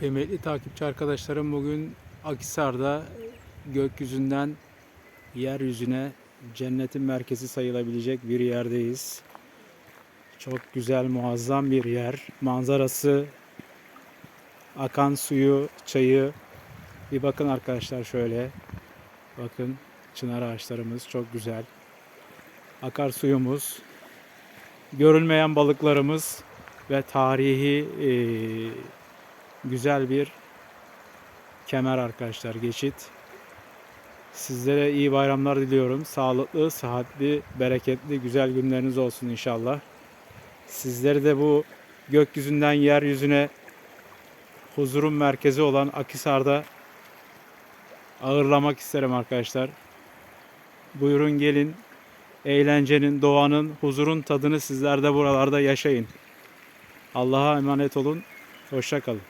Kıymetli takipçi arkadaşlarım bugün Akhisar'da gökyüzünden yeryüzüne cennetin merkezi sayılabilecek bir yerdeyiz. Çok güzel, muazzam bir yer. Manzarası, akan suyu, çayı. Bir bakın arkadaşlar şöyle. Bakın çınar ağaçlarımız çok güzel. Akarsuyumuz, görülmeyen balıklarımız ve tarihi eee, güzel bir kemer arkadaşlar geçit. Sizlere iyi bayramlar diliyorum. Sağlıklı, sıhhatli, bereketli, güzel günleriniz olsun inşallah. Sizleri de bu gökyüzünden yeryüzüne huzurun merkezi olan Akhisar'da ağırlamak isterim arkadaşlar. Buyurun gelin. Eğlencenin, doğanın, huzurun tadını sizler de buralarda yaşayın. Allah'a emanet olun. Hoşça kalın.